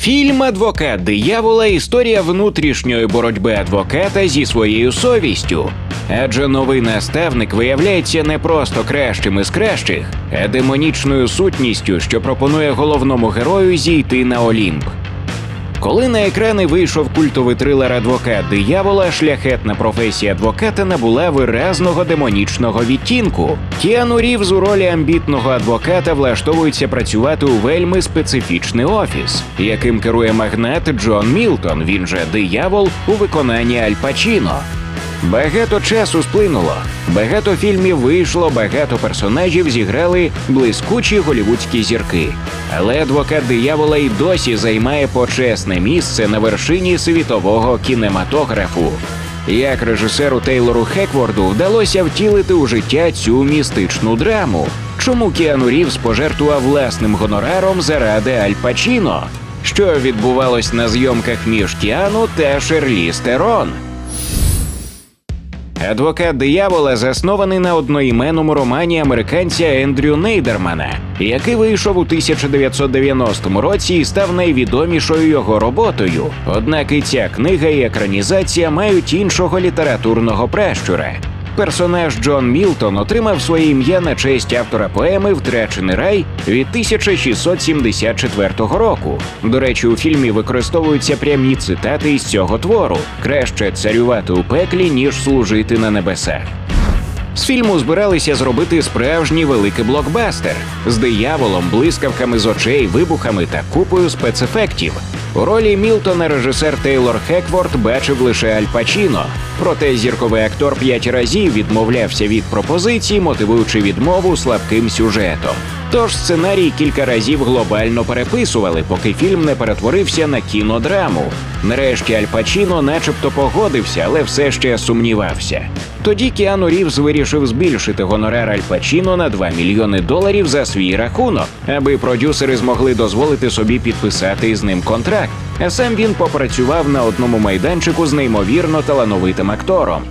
Фільм Адвокат диявола історія внутрішньої боротьби адвоката зі своєю совістю. Адже новий наставник виявляється не просто кращим із кращих, а демонічною сутністю, що пропонує головному герою зійти на Олімп. Коли на екрани вийшов культовий трилер Адвокат диявола, шляхетна професія адвоката набула виразного демонічного відтінку. Кіану Рівз у ролі амбітного адвоката влаштовується працювати у вельми специфічний офіс, яким керує магнат Джон Мілтон. Він же диявол у виконанні Аль Пачіно. Багато часу сплинуло, багато фільмів вийшло, багато персонажів зіграли блискучі голівудські зірки. Але адвокат диявола й досі займає почесне місце на вершині світового кінематографу. Як режисеру Тейлору Хекворду вдалося втілити у життя цю містичну драму? Чому Кіану Рівз пожертвував власним гонораром заради Аль Пачіно? Що відбувалось на зйомках між Кіану та Шерлі Стерон? Адвокат диявола заснований на одноіменному романі американця Ендрю Нейдермана, який вийшов у 1990 році і став найвідомішою його роботою. Однак і ця книга і екранізація мають іншого літературного пращура. Персонаж Джон Мілтон отримав своє ім'я на честь автора поеми Втрачений рай від 1674 року. До речі, у фільмі використовуються прямі цитати із цього твору: краще царювати у пеклі, ніж служити на небесах. З фільму збиралися зробити справжній великий блокбастер з дияволом, блискавками з очей, вибухами та купою спецефектів. У ролі Мілтона режисер Тейлор Хекворд бачив лише Аль Пачіно. Проте зірковий актор п'ять разів відмовлявся від пропозиції, мотивуючи відмову слабким сюжетом. Тож сценарій кілька разів глобально переписували, поки фільм не перетворився на кінодраму. Нарешті Аль Пачіно начебто погодився, але все ще сумнівався. Тоді Кіану Рівз вирішив збільшити гонорар Аль Пачіно на 2 мільйони доларів за свій рахунок, аби продюсери змогли дозволити собі підписати з ним контракт. А сам він попрацював на одному майданчику з неймовірно талановитим актором.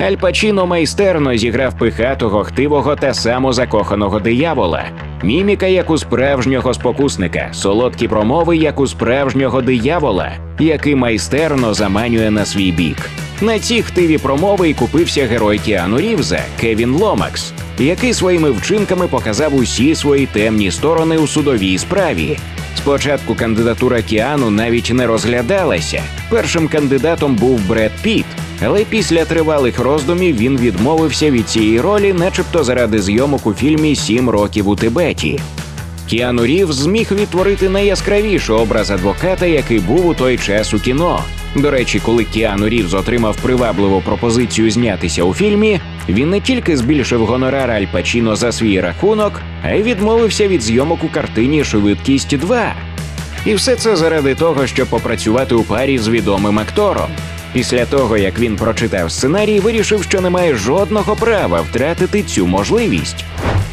Аль Пачіно майстерно зіграв пихатого, хтивого та самозакоханого диявола. Міміка, як у справжнього спокусника, солодкі промови, як у справжнього диявола, який майстерно заманює на свій бік. На ці хтиві промови й купився герой Кіану Рівза Кевін Ломакс, який своїми вчинками показав усі свої темні сторони у судовій справі. Спочатку кандидатура Кіану навіть не розглядалася. Першим кандидатом був Бред Піт, але після тривалих роздумів він відмовився від цієї ролі, начебто заради зйомок у фільмі Сім років у Тибеті. Кіану Рівз зміг відтворити найяскравіший образ адвоката, який був у той час у кіно. До речі, коли Кіану Рівз отримав привабливу пропозицію знятися у фільмі, він не тільки збільшив гонорар Аль Пачіно за свій рахунок, а й відмовився від зйомок у картині Швидкість 2. І все це заради того, щоб попрацювати у парі з відомим актором. Після того, як він прочитав сценарій, вирішив, що не має жодного права втратити цю можливість.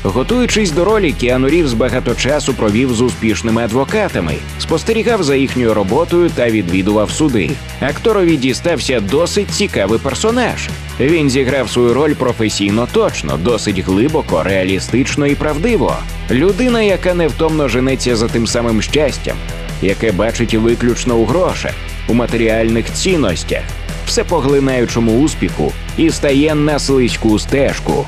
Готуючись до ролі, Кіану Рівз багато часу провів з успішними адвокатами, спостерігав за їхньою роботою та відвідував суди. Акторові дістався досить цікавий персонаж. Він зіграв свою роль професійно точно, досить глибоко, реалістично і правдиво. Людина, яка невтомно женеться за тим самим щастям, яке бачить виключно у грошах, у матеріальних цінностях, всепоглинаючому успіху і стає на слизьку стежку.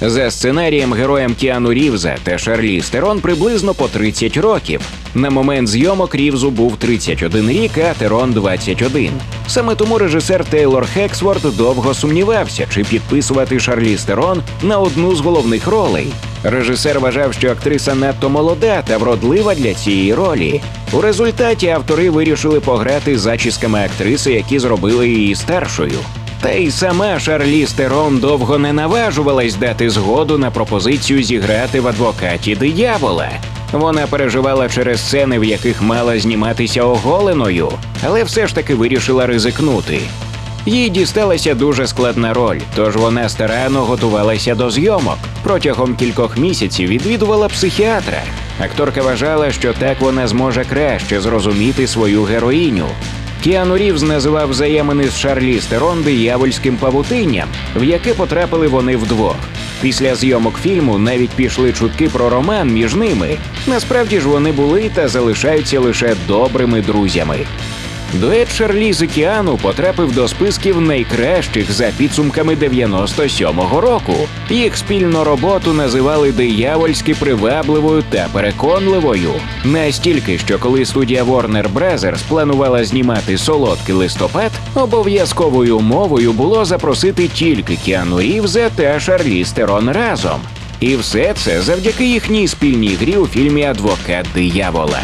За сценарієм героям Кіану Рівза та Шарлі Стерон приблизно по 30 років. На момент зйомок Рівзу був 31 рік, а Терон 21. Саме тому режисер Тейлор Хексворд довго сумнівався, чи підписувати Шарлі Стерон на одну з головних ролей. Режисер вважав, що актриса надто молода та вродлива для цієї ролі. У результаті автори вирішили пограти зачісками актриси, які зробили її старшою. Та й сама Шарлі Стерон довго не наважувалась дати згоду на пропозицію зіграти в адвокаті диявола. Вона переживала через сцени, в яких мала зніматися оголеною, але все ж таки вирішила ризикнути. Їй дісталася дуже складна роль, тож вона старанно готувалася до зйомок. Протягом кількох місяців відвідувала психіатра. Акторка вважала, що так вона зможе краще зрозуміти свою героїню. Кіану Рівз називав взаємини з Шарлі Стерон диявольським павутинням, в яке потрапили вони вдвох. Після зйомок фільму навіть пішли чутки про роман між ними. Насправді ж вони були та залишаються лише добрими друзями. Дует Шарліз і Кіану потрапив до списків найкращих за підсумками 97-го року. Їх спільну роботу називали диявольськи привабливою та переконливою. Настільки, що коли студія Warner Bros. планувала знімати солодкий листопад, обов'язковою умовою було запросити тільки Кіану Рівза та Шарліз Терон разом. І все це завдяки їхній спільній грі у фільмі Адвокат диявола.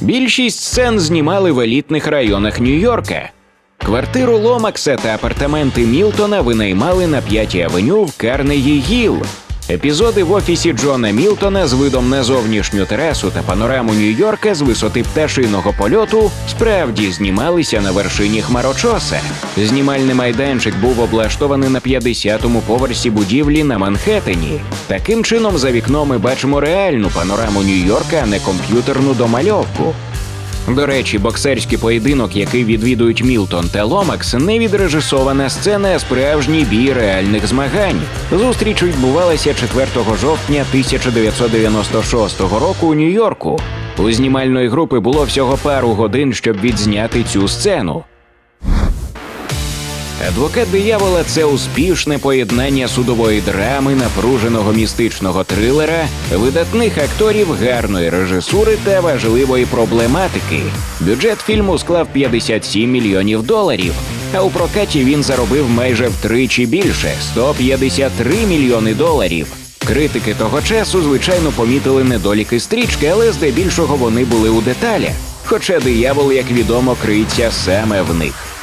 Більшість сцен знімали в елітних районах Нью-Йорка. Квартиру Ломакса та апартаменти Мілтона винаймали на п'ятій авеню в Карнегі Гіл. Епізоди в офісі Джона Мілтона з видом на зовнішню терасу та панораму Нью-Йорка з висоти пташиного польоту справді знімалися на вершині хмарочоса. Знімальний майданчик був облаштований на 50-му поверсі будівлі на Манхеттені. Таким чином, за вікном ми бачимо реальну панораму Нью-Йорка, а не комп'ютерну домальовку. До речі, боксерський поєдинок, який відвідують Мілтон та Ломакс, не відрежисована сцена, а справжній бій реальних змагань. Зустріч відбувалася 4 жовтня 1996 року у Нью-Йорку. У знімальної групи було всього пару годин, щоб відзняти цю сцену. Адвокат диявола це успішне поєднання судової драми, напруженого містичного трилера, видатних акторів, гарної режисури та важливої проблематики. Бюджет фільму склав 57 мільйонів доларів, а у прокаті він заробив майже втричі більше 153 мільйони доларів. Критики того часу, звичайно, помітили недоліки стрічки, але здебільшого вони були у деталях. Хоча диявол, як відомо, криється саме в них.